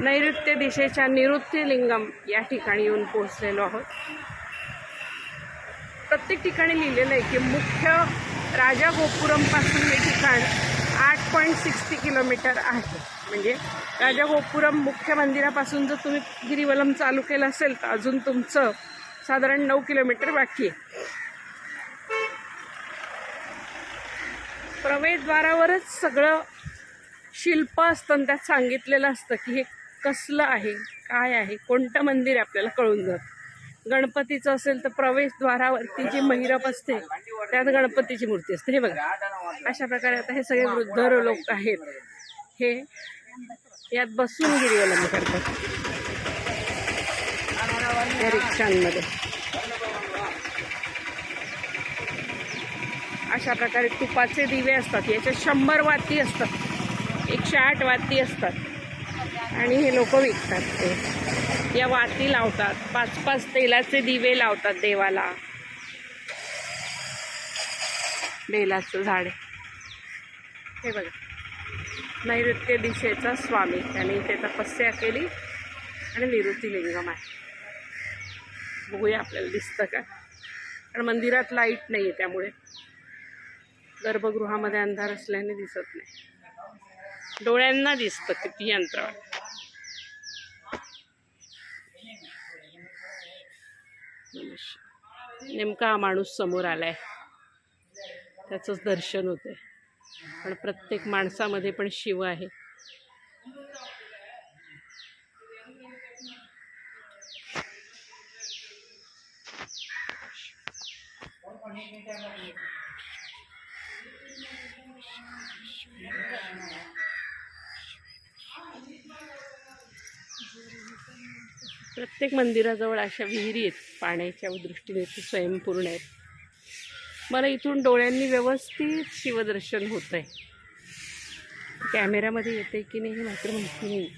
नैऋत्य दिशेच्या निवृत्तीलिंगम या ठिकाणी येऊन पोहोचलेलो आहोत. प्रत्येक ठिकाणी लिहिलेलं आहे की मुख्य राजा गोपुरमपासून हे ठिकाण आठ पॉईंट सिक्स्टी किलोमीटर आहे. म्हणजे राजा गोपुरम मुख्य मंदिरापासून जर तुम्ही गिरिवलम चालू केलं असेल तर अजून तुमचं साधारण नऊ किलोमीटर बाकी आहे. प्रवेशद्वारावरच सगळं शिल्प असतं आणि त्यात सांगितलेलं असतं की हे कसलं आहे काय आहे कोणतं मंदिर आपल्याला कळून जातं. गणपतीचं असेल तर प्रवेशद्वारावरती जी महिरप असते त्यात गणपतीची मूर्ती असते. हे बघा अशा प्रकारे आता हे सगळे वृद्ध लोक आहेत. हे यात बसून गिरिवलंब करतात. या रिक्षांमध्ये. अशा प्रकारे तुपाचे दिवे असतात याच्यात शंभर वाती असतात एकशे आठ वाती असतात. आणि हे लोक विकतात ते. या वाती लावतात. पाच पाच तेलाचे दिवे लावतात देवाला. बेलाचं झाड. हे बघा. नैऋत्य दिशेचा स्वामी. त्याने इथे तपस्या केली आणि निवृत्ती लिंगम आहे बघूया आपल्याला दिसतं का? कारण मंदिरात लाइट नाही आहे त्यामुळे. गर्भगृहामध्ये अंधार असल्याने दिसत नाही. डोळ्यांना दिसतं किती यंत्र. नेमका हा माणूस समोर आलाय. त्याचंच दर्शन होते पण प्रत्येक माणसामध्ये पण शिव आहे. प्रत्येक मंदिराजवळ अशा विहिरी आहेत पाण्याच्या दृष्टीने ते स्वयंपूर्ण आहेत. मला इथून डोळ्यांनी व्यवस्थित शिवदर्शन होत आहे कॅमेऱ्यामध्ये येते की नाही हे मात्र माहिती नाही.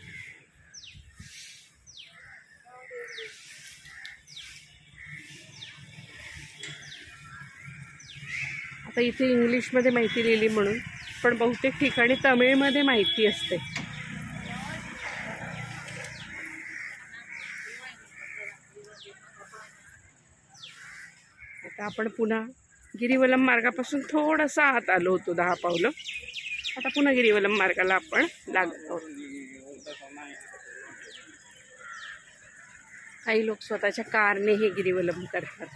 आता इथे इंग्लिशमध्ये माहिती लिहिली म्हणून पण बहुतेक ठिकाणी तमिळमध्ये माहिती असते. आता आपण पुन्हा गिरीवलम मार्गापासून थोडंसं आत आलो होतो दहा पावलं. आता पुन्हा गिरीवलम मार्गाला आपण लागत आहोत. काही लोक स्वतःच्या कारने हे गिरिवलम करतात.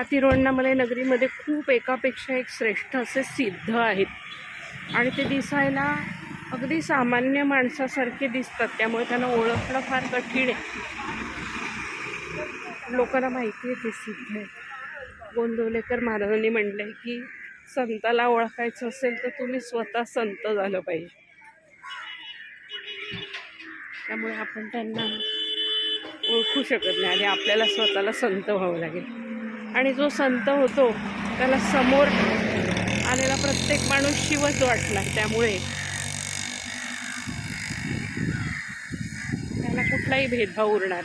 या तिरुवण्णामलय नगरीमध्ये खूप एकापेक्षा एक श्रेष्ठ असे सिद्ध आहेत. आणि ते दिसायला अगदी सामान्य माणसासारखे दिसतात. त्यामुळे त्यांना ओळखणं फार कठीण आहे. लोकांना माहिती आहे ते सिद्ध आहे. गोंदवलेकर महाराजांनी म्हणलं आहे की संताला ओळखायचं असेल तर तुम्ही स्वतः संत झालं पाहिजे. त्यामुळे आपण त्यांना ओळखू शकत नाही आणि आपल्याला स्वतःला संत व्हावं लागेल. आणि जो संत होतो त्याला समोर आलेला प्रत्येक माणूस शिवच वाटला त्यामुळे. त्याला कुठलाही भेदभाव उरणार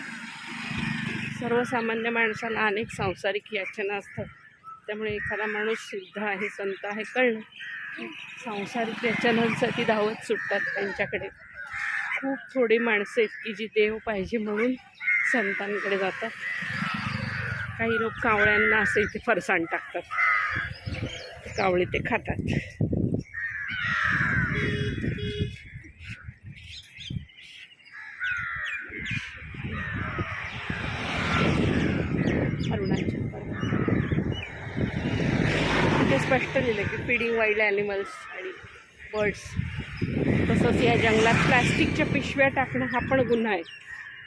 सर्वसामान्य माणसाला अनेक सांसारिक याचना असतात. त्यामुळे एखादा माणूस सिद्ध आहे संत आहे कळलं. की सांसारिक याचनांसाठी धावत सुटतात त्यांच्याकडे. खूप थोडी माणसं आहेत की जी देव पाहिजे म्हणून संतांकडे जातात. काही लोक कावळ्यांना असं इथे फरसाण टाकतात. कावळे ते खातात. अरुणाचल तिथे स्पष्ट लिहिलं की फिडिंग वाईल्ड ॲनिमल्स आणि बर्ड्स तसंच या जंगलात प्लॅस्टिकच्या पिशव्या टाकणं हा पण गुन्हा आहे.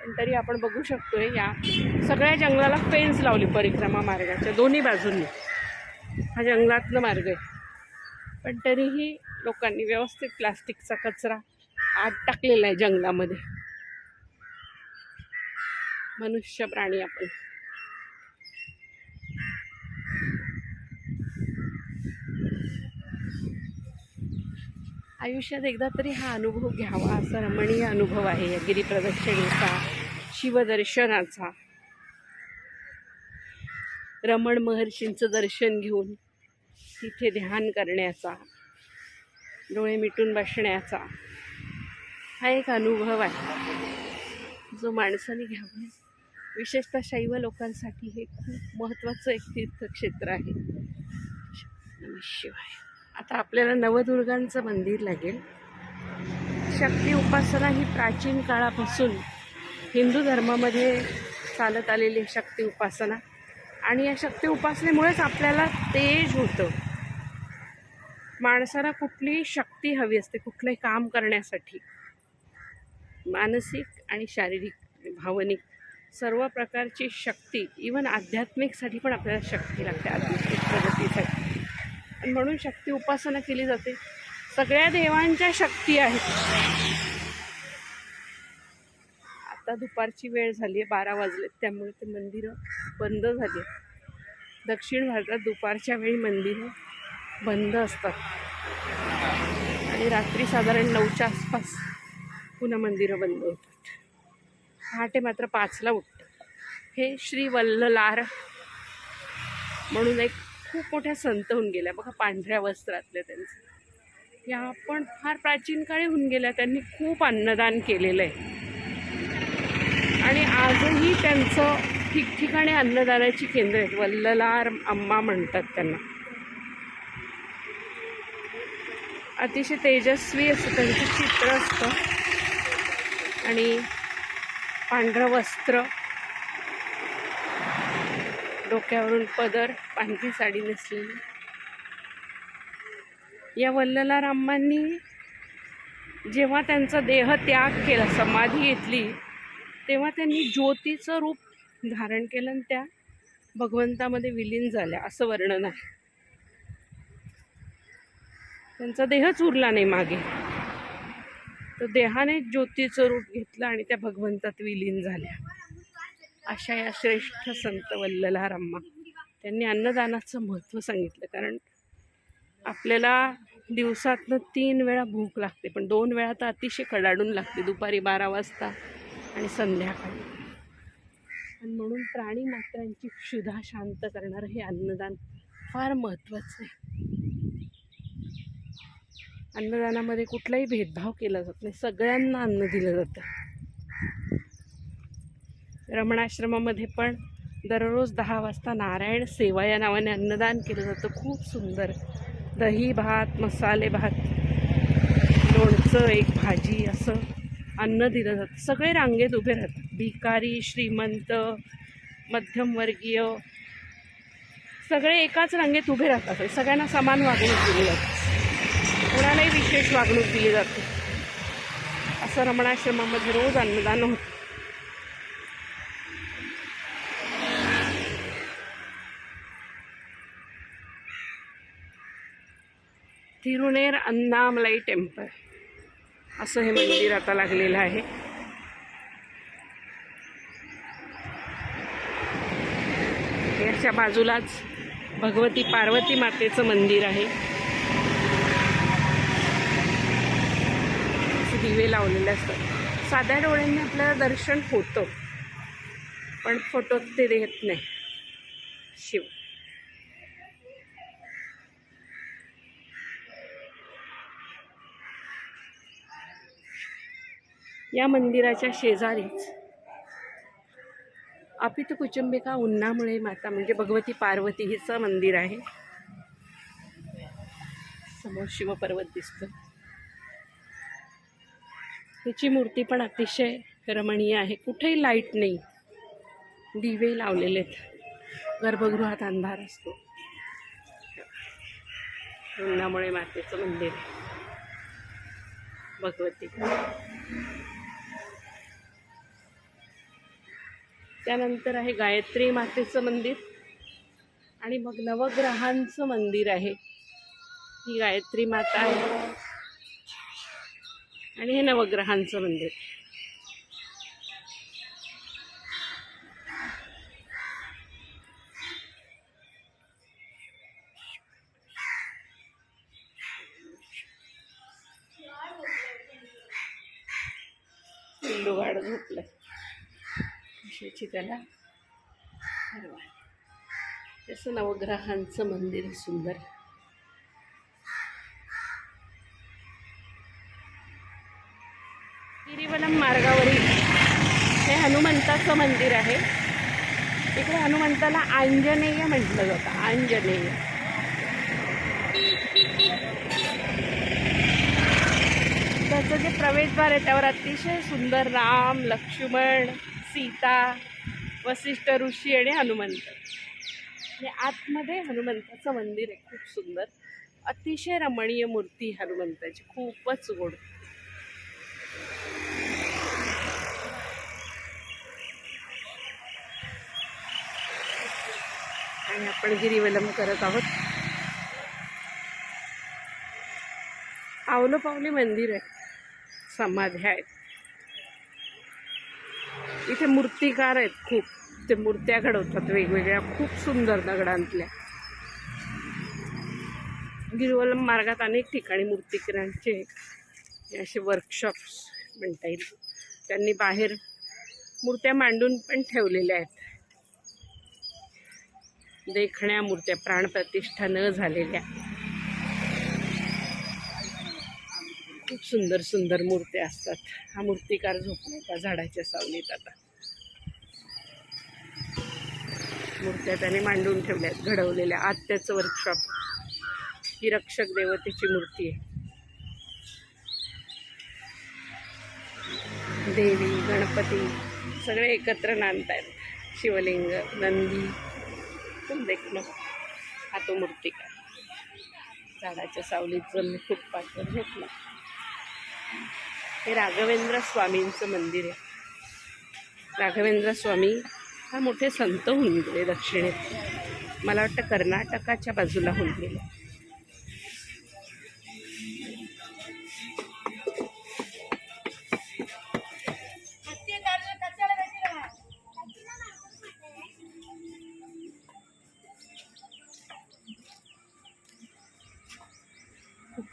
पण तरी आपण बघू शकतोय या सगळ्या जंगलाला फेन्स लावली परिक्रमा मार्गाच्या दोन्ही बाजूंनी. हा जंगलातनं मार्ग आहे. पण तरीही लोकांनी व्यवस्थित प्लास्टिकचा कचरा आत टाकलेला आहे जंगलामध्ये. मनुष्य प्राणी आपण. आयुष्यात एकदा तरी हा अनुभव घ्यावा असा रमणीय अनुभव आहे या गिरीप्रदक्षिणेचा शिवदर्शनाचा. रमण महर्षींचं दर्शन घेऊन तिथे ध्यान करण्याचा डोळे मिटून बसण्याचा हा एक अनुभव आहे. जो माणसाने घ्यावा. विशेषतः शैव लोकांसाठी हे खूप महत्त्वाचं एक तीर्थक्षेत्र आहे. शिवाय. आता आपल्याला नवदुर्गांचं मंदिर लागेल. शक्ती उपासना ही प्राचीन काळापासून हिंदू धर्मामध्ये चालत आलेली शक्ती उपासना. आणि या शक्ती उपासनेमुळेच आपल्याला तेज होतं. माणसाला कुठलीही शक्ती हवी असते कुठलंही काम करण्यासाठी. मानसिक आणि शारीरिक भावनिक सर्व प्रकारची शक्ती इवन आध्यात्मिकसाठी पण आपल्याला शक्ती लागते आध्यात्मिक म्हणून शक्ती उपासना केली जाते. सगळ्या देवांच्या शक्ती आहेत. आता दुपारची वेळ झाली आहे बारा वाजलेत. त्यामुळे ते मंदिरं बंद झाली दक्षिण भारतात दुपारच्या वेळी मंदिरं बंद असतात. आणि रात्री साधारण नऊच्या आसपास पुन्हा मंदिरं बंद होतात. पहाटे मात्र पाचला उठतं हे श्री वल्ललार म्हणून एक खूप मोठ्या संत होऊन गेल्या. बघा पांढऱ्या वस्त्रातल्या त्यांचं. या पण फार प्राचीन काळी होऊन गेल्या. त्यांनी खूप अन्नदान केलेलं आहे. आणि आजही त्यांचं ठिकठिकाणी अन्नदानाची केंद्र आहेत. वल्ललार अम्मा म्हणतात त्यांना. अतिशय तेजस्वी असं त्यांचं चित्र असतं. आणि पांढरं वस्त्र डोक्यावरून पदर पांढरी साडी नेसलेली. या वल्लला रामांनी जेव्हा त्यांचा देह त्याग केला समाधी घेतली तेव्हा त्यांनी ज्योतीचं रूप धारण केलं आणि त्या भगवंतामध्ये विलीन झाल्या असं वर्णन आहे. त्यांचा देहच उरला नाही मागे. तर देहाने ज्योतीचं रूप घेतलं आणि त्या भगवंतात विलीन झाल्या. अशा या श्रेष्ठ संत वल्ललारम्मा त्यांनी अन्नदानाचं महत्त्व सांगितलं. कारण आपल्याला दिवसातनं तीन वेळा भूक लागते. पण दोन वेळा तर अतिशय कडाडून लागते. दुपारी बारा वाजता आणि संध्याकाळी. आणि म्हणून प्राणी मात्रांची क्षुधा शांत करणारं हे अन्नदान फार महत्त्वाचं आहे. अन्नदानामध्ये कुठलाही भेदभाव केला जात नाही. सगळ्यांना अन्न दिलं जातं. रमणाश्रमामध्ये पण दररोज दहा वाजता नारायण सेवा या नावाने अन्नदान केलं जातं. खूप सुंदर. दही भात मसाले भात लोणचं एक भाजी असं अन्न दिलं जातं. सगळे रांगेत उभे राहतात. भिकारी श्रीमंत मध्यमवर्गीय सगळे एकाच रांगेत उभे राहतात. सगळ्यांना समान वागणूक दिली जाते. कोणालाही विशेष वागणूक दिली जाते. असं रमणाश्रमामध्ये रोज अन्नदान होतं. तिरुनेर अन्नामलाई टेम्पल. असं हे मंदिर आता लागलेलं आहे. याच्या बाजूलाच भगवती पार्वती मातेचं मंदिर आहे. असे दिवे लावलेले असतात. साध्या डोळ्यांनी आपल्याला दर्शन होतं. पण फोटोत ते देत नाही शिव या मंदिराच्या शेजारीच. अपित कुचंबिका उन्हामुळे माता म्हणजे भगवती पार्वती हिचं मंदिर आहे. समोर शिवपर्वत दिसतं. हिची मूर्ती पण अतिशय रमणीय आहे. कुठेही लाइट नाही. दिवे लावलेले आहेत. गर्भगृहात अंधार असतो. उन्हामुळे मातेचं मंदिर भगवती. त्यानंतर आहे गायत्री मातेचं मंदिर आणि मग नवग्रहांचं मंदिर आहे. ही गायत्री माता आहे. आणि हे नवग्रहांचं मंदिर. गाड झोपलं कशाची त्याला तसं नवग्रहांचं मंदिर आहे सुंदर. गिरीवलम मार्गावरील हे हनुमंताचं मंदिर आहे. इकडे हनुमंताला आंजनेय म्हटलं जातं आंजनेय. त्याचं जे प्रवेशद्वार आहे त्यावर अतिशय सुंदर राम लक्ष्मण सीता वसिष्ठ ऋषी आणि हनुमंत. हे आतमध्ये हनुमंताचं मंदिर आहे खूप सुंदर. अतिशय रमणीय मूर्ती हनुमंताची खूपच गोड. आणि आपण गिरीवलम करत आहोत. आवलोपावली मंदिर आहे समाध्या आहेत इथे मूर्तिकार आहेत खूप. ते मूर्त्या घडवतात वेगवेगळ्या खूप सुंदर दगडांतल्या. गिरवलम मार्गात अनेक ठिकाणी मूर्तिकारांचे असे वर्कशॉप्स म्हणता येईल. त्यांनी बाहेर मूर्त्या मांडून पण ठेवलेल्या आहेत. देखण्या मूर्त्या प्राणप्रतिष्ठा न झालेल्या. खूप सुंदर सुंदर मूर्त्या असतात. हा मूर्तिकार झोपला त्या झाडाच्या सावलीत आता. मूर्त्या त्याने मांडून ठेवल्या आहेत घडवलेल्या. आत त्याचं वर्कशॉप ही रक्षक देवतेची मूर्ती आहे. देवी गणपती सगळे एकत्र नांदतायत. शिवलिंग नंदी तुम देखणं हा तो मूर्तिकार. झाडाच्या सावलीत खूप फुटपाथवर झोपला. हे राघवेंद्र स्वामींचं मंदिर आहे. राघवेंद्र स्वामी हा मोठे संत होऊन गेले दक्षिणेत. मला वाटतं कर्नाटकाच्या बाजूला होऊन गेले.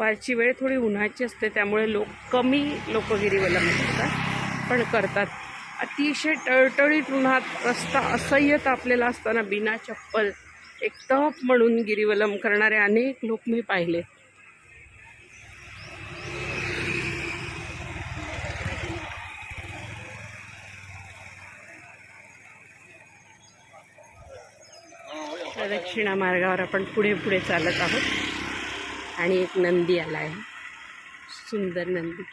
दुपारची वेळ थोडी उन्हाची असते त्यामुळे लोक कमी लोक गिरीवलम करतात पण करतात. अतिशय टळटळीत उन्हात रस्ता असह्य तापलेला असताना बिना चप्पल एक तप म्हणून गिरीवलम करणारे अनेक लोक मी पाहिले. दक्षिणा मार्गावर आपण पुढे पुढे चालत आहोत. आणि एक नंदी आला आहे सुंदर नंदी.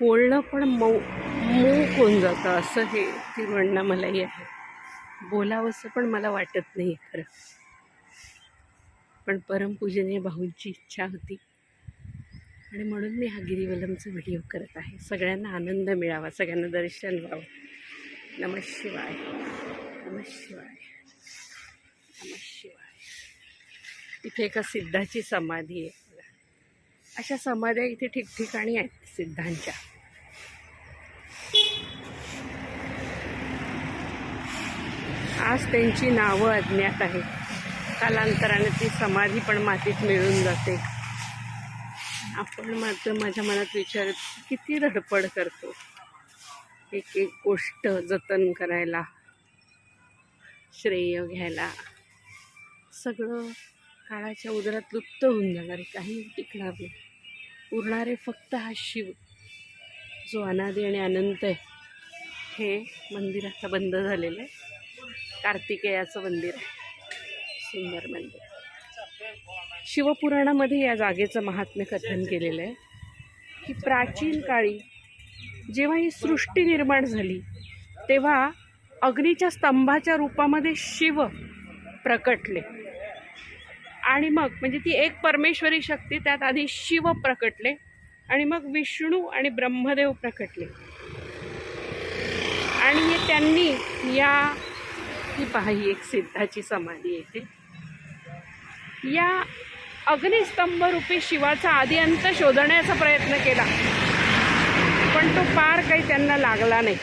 बोलणं पण मऊ मऊ होऊन जातं असं हे ती म्हणणं मलाही आहे. बोलावंसं पण मला वाटत नाही खरं. पण परमपूजनीय भाऊंची इच्छा होती. आणि म्हणून मी हा गिरीवलमचा व्हिडिओ करत आहे. सगळ्यांना आनंद मिळावा सगळ्यांना दर्शन व्हावं. नमः शिवाय. नमः शिवाय. नमः शिवाय. इथे एका सिद्धाची समाधी आहे. अशा समाध्या इथे ठिकठिकाणी आहेत सिद्धांच्या. आज त्यांची नावं अज्ञात आहेत. कालांतराने ती समाधी पण मातीत मिळून जाते. आपण मात्र माझ्या मनात विचार किती धडपड करतो. एक एक गोष्ट जतन करायला श्रेय घ्यायला. सगळं काळाच्या उदरात लुप्त होऊन जाणार काही टिकणार नाही. उरणारे फक्त हा शिव जो अनादी आणि अनंत आहे. हे मंदिर आता बंद झालेलं आहे. कार्तिकेयाचं मंदिर आहे. सुंदर मंदिर. शिवपुराणामध्ये या जागेचं महात्म्य कथन केलेलं आहे. की प्राचीन काळी जेव्हा ही सृष्टी निर्माण झाली तेव्हा अग्नीच्या स्तंभाच्या रूपामध्ये शिव प्रकटले. आणि मग म्हणजे ती एक परमेश्वरी शक्ती त्यात आधी शिव प्रकटले आणि मग विष्णू आणि ब्रह्मदेव प्रकटले. आणि हे त्यांनी या ही पहा ही एक सिद्धाची समाधी येते. या अग्निस्तंभ रूपी शिवाचा आदियंत अंत शोधण्याचा प्रयत्न केला. पण तो पार काही त्यांना लागला नाही.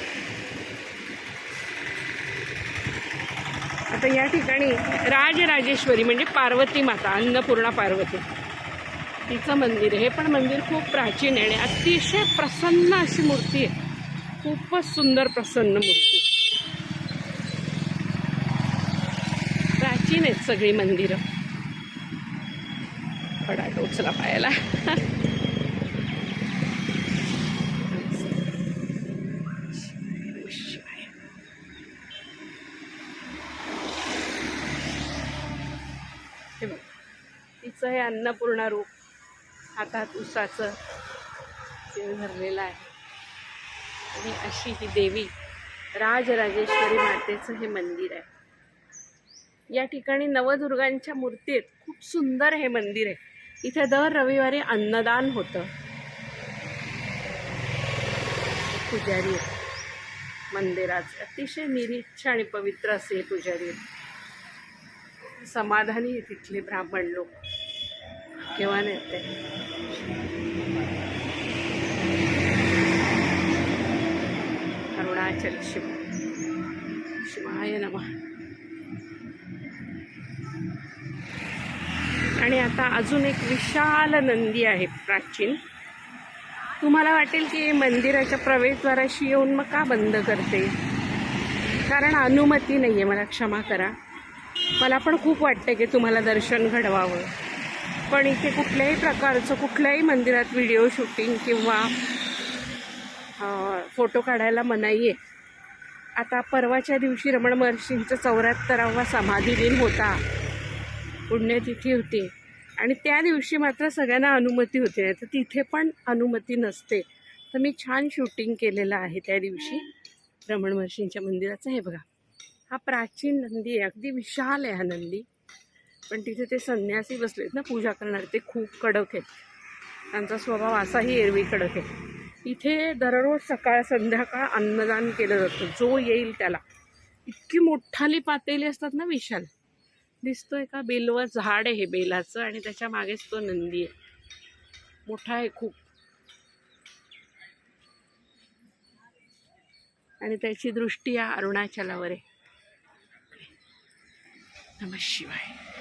आता या ठिकाणी राजराजेश्वरी म्हणजे पार्वती माता अन्नपूर्णा पार्वती. तिचं मंदिर आहे. हे पण मंदिर खूप प्राचीन आहे आणि अतिशय प्रसन्न अशी मूर्ती आहे. खूपच सुंदर प्रसन्न मूर्ती प्राचीन आहेत सगळी मंदिरं. खडा टोचला पायाला. हे बघ. तिचं हे अन्नपूर्णा रूप हातात उसाचं ते धरलेलं आहे. आणि अशी ही देवी राजराजेश्वरी मातेचं हे मंदिर आहे. या ठिकाणी नवदुर्गांच्या मूर्ती आहेत खूप सुंदर हे मंदिर आहे. इथे दर रविवारी अन्नदान होतं. पुजारी आहेत. मंदिराचे अतिशय निरीच्छ आणि पवित्र असे पुजारी आहेत. समाधानी तिथले ब्राह्मण लोक. केव्हा नेते ते. अरुणाचल शिव. शिवाय नमः. आणि आता अजून एक विशाल नंदी आहे प्राचीन. तुम्हाला वाटेल की मंदिराच्या प्रवेशद्वाराशी येऊन मग का बंद करते? कारण अनुमती नाही आहे मला क्षमा करा. मला पण खूप वाटतं की तुम्हाला दर्शन घडवावं. पण इथे कुठल्याही प्रकारचं कुठल्याही मंदिरात व्हिडिओ शूटिंग किंवा फोटो काढायला मनाई आहे आता परवाच्या दिवशी रमण महर्षींचा चौऱ्याहत्तरावा समाधी दिन होता. पुण्यतिथी होती. आणि त्या दिवशी मात्र सगळ्यांना अनुमती होती. नाही तर तिथे पण अनुमती नसते. तर मी छान शूटिंग केलेलं आहे त्या दिवशी. रमण महर्षींच्या मंदिराचं. हे बघा. हा प्राचीन नंदी आहे. अगदी विशाल आहे हा नंदी. पण तिथे ते संन्यासी बसलेत ना पूजा करणारे. ते खूप कडक आहेत. त्यांचा स्वभाव असाही एरवी कडक आहे. इथे दररोज सकाळ संध्याकाळ अन्नदान केलं जातं. जो येईल त्याला. इतकी मोठाली पातेली असतात ना विशाल. दिसतोय का? बेलवर झाड आहे हे बेलाचं आणि त्याच्या मागेच तो नंदी आहे. मोठा आहे खूप. आणि त्याची दृष्टी या अरुणाचलावर आहे. नम शिवाय.